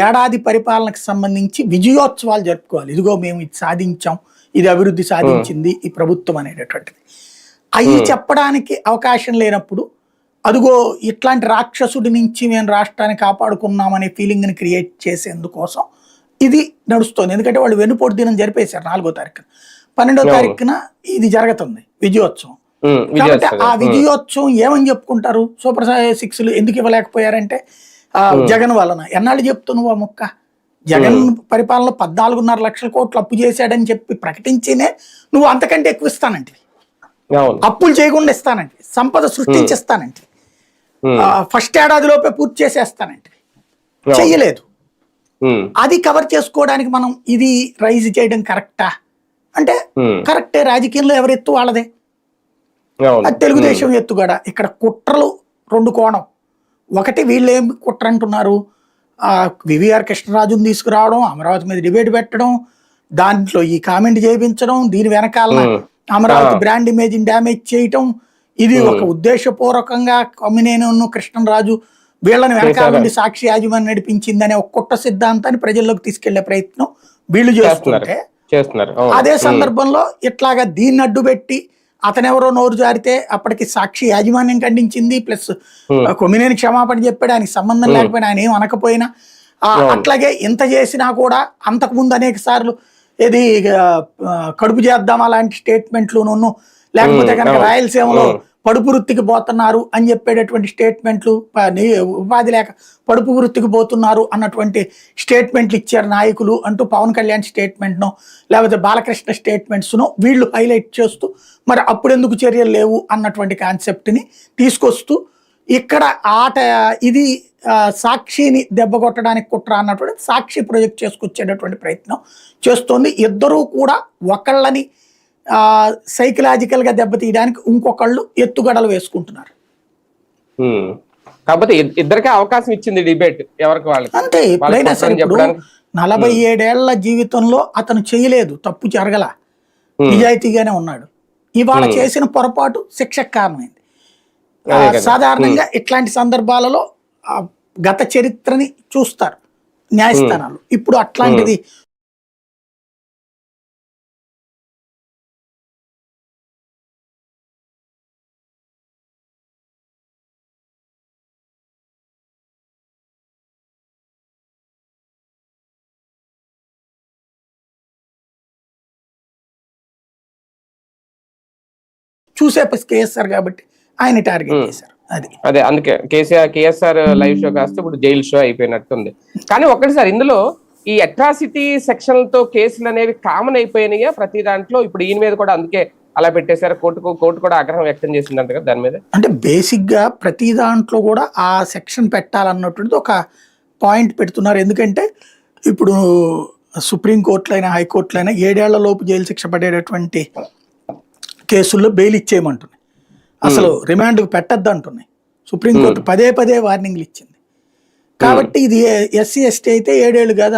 ఏడాది పరిపాలనకు సంబంధించి విజయోత్సవాలు జరుపుకోవాలి. ఇదిగో మేము ఇది సాధించాం ఇది అభివృద్ధి సాధించింది ఈ ప్రభుత్వం అనేటటువంటిది. అవి చెప్పడానికి అవకాశం లేనప్పుడు అదిగో ఇట్లాంటి రాక్షసుడి నుంచి మేము రాష్ట్రాన్ని కాపాడుకున్నామనే ఫీలింగ్ని క్రియేట్ చేసేందుకోసం ఇది నడుస్తుంది. ఎందుకంటే వాళ్ళు వెన్నుపోటు దినం జరిపేశారు నాలుగో తారీఖున. పన్నెండో. తారీఖున ఇది జరుగుతుంది విజయోత్సవం. కాబట్టి. ఆ విజయోత్సవం ఏమని చెప్పుకుంటారు? సూపర్ సిక్స్లు ఎందుకు ఇవ్వలేకపోయారంటే జగన్ వలన. ఎన్నాళ్ళు చెప్తున్నావు ఆ ముక్క? జగన్ పరిపాలన పద్నాలుగున్నర లక్షల కోట్లు అప్పు చేశాడని చెప్పి ప్రకటించినే నువ్వు అంతకంటే ఎక్కువ ఇస్తానంటే అవును. అప్పులు చేయకుండా ఇస్తానంటే సంపద సృష్టించిస్తానంటే ఫస్ట్ ఏడాదిలోపే పూర్తి చేసేస్తానంటే. చెయ్యలేదు. అది కవర్ చేసుకోవడానికి మనం ఇది రైజ్ చేయడం కరెక్టా? అంటే కరెక్టే. రాజకీయంలో ఎవరి ఎత్తు వాళ్ళదే. తెలుగుదేశం ఎత్తుగడ ఇక్కడ కుట్రలు రెండు కోణం. ఒకటి వీళ్ళు ఏం కుట్ర అంటున్నారు ఆ, వివిఆర్ కృష్ణరాజుని తీసుకురావడం అమరావతి మీద డిబేట్ పెట్టడం దాంట్లో ఈ కామెంట్ చేయించడం దీని వెనకాల అమరావతి. బ్రాండ్ ఇమేజ్ డ్యామేజ్ చేయటం ఇది ఒక ఉద్దేశపూర్వకంగా కొమ్మినేను కృష్ణరాజు వీళ్ళని వెనకాల. నుండి సాక్షి యాజమాన్యం నడిపించిందనే ఒక కుట్ర సిద్ధాంతాన్ని ప్రజల్లోకి తీసుకెళ్ళే ప్రయత్నం వీళ్ళు చేస్తున్నారు చేస్తుంటే. అదే సందర్భంలో ఇట్లాగా దీన్ని అడ్డు పెట్టి అతనెవరో నోరు జారితే అప్పటికి సాక్షి యాజమాన్యం ఖండించింది ప్లస్. కొమ్మినేని క్షమాపణ చెప్పాడు ఆయనకి సంబంధం లేకపోయినా ఆయన ఏం అనకపోయినా. అట్లాగే ఇంత చేసినా కూడా అంతకు ముందు అనేక సార్లు ఏది కడుపు చేద్దామా లాంటి స్టేట్మెంట్లు లేకపోతే Hmm. కనుక. రాయలసీమలో. పడుపు వృత్తికి పోతున్నారు అని చెప్పేటటువంటి స్టేట్మెంట్లు ఉపాధి లేక పడుపు వృత్తికి పోతున్నారు అన్నటువంటి స్టేట్మెంట్లు ఇచ్చారు నాయకులు అంటూ పవన్ కళ్యాణ్ స్టేట్మెంట్ను లేకపోతే బాలకృష్ణ స్టేట్మెంట్స్ను వీళ్ళు హైలైట్ చేస్తూ మరి అప్పుడెందుకు చర్యలు లేవు అన్నటువంటి కాన్సెప్ట్ని తీసుకొస్తూ ఇక్కడ ఆట ఇది సాక్షిని దెబ్బ కొట్టడానికి కుట్ర అన్నటువంటి సాక్షి ప్రొజెక్ట్ చేసుకొచ్చేటటువంటి ప్రయత్నం చేస్తోంది. ఇద్దరూ కూడా ఒకళ్ళని సైకలాజికల్గా దెబ్బతీయడానికి ఇంకొకళ్ళు ఎత్తుగడలు వేసుకుంటున్నారు. కాకపోతే ఇద్- ఇద్దరికే అవకాశం ఇచ్చింది డిబేట్ ఎవరికి వాళ్ళకి? అంతే ఎప్పుడైనా సరే నలభై ఏడేళ్ళ జీవితంలో అతను చేయలేదు తప్పు జరగల. నిజాయితీగానే ఉన్నాడు. ఇవాళ. చేసిన పొరపాటు శిక్షకు కారణమైంది. సాధారణంగా ఇట్లాంటి సందర్భాలలో గత చరిత్రని చూస్తారు న్యాయస్థానాలు. ఇప్పుడు అట్లాంటిది చూసే కేఎస్ఆర్ కాబట్టి ఆయన టార్గెట్. చేశారు. అది. అదే అందుకే కేసీఆర్ కేఎస్ఆర్ లైవ్ షో కాస్త ఇప్పుడు జైలు షో అయిపోయినట్టుంది. కానీ ఒకటి సార్ ఇందులో ఈ అట్రాసిటీ సెక్షన్లతో కేసులు అనేవి కామన్ అయిపోయినాయా ప్రతి దాంట్లో? ఇప్పుడు ఈయన మీద కూడా అందుకే అలా పెట్టేశారు. కోర్టుకు కోర్టు కూడా ఆగ్రహం వ్యక్తం చేసిందంట కదా దాని మీద? అంటే బేసిక్గా ప్రతి దాంట్లో కూడా ఆ సెక్షన్ పెట్టాలన్నటువంటిది ఒక పాయింట్ పెడుతున్నారు. ఎందుకంటే ఇప్పుడు సుప్రీంకోర్టులో అయినా హైకోర్టులో అయినా ఏడేళ్ళ లోపు జైలు శిక్ష పడేటటువంటి కేసుల్లో బెయిల్ ఇచ్చేయమంటున్నాయి. అసలు రిమాండ్కు పెట్టద్దు అంటున్నాయి సుప్రీంకోర్టు పదే పదే వార్నింగ్లు ఇచ్చింది. కాబట్టి ఇది ఎస్సీ ఎస్టీ అయితే ఏడేళ్ళు కాదు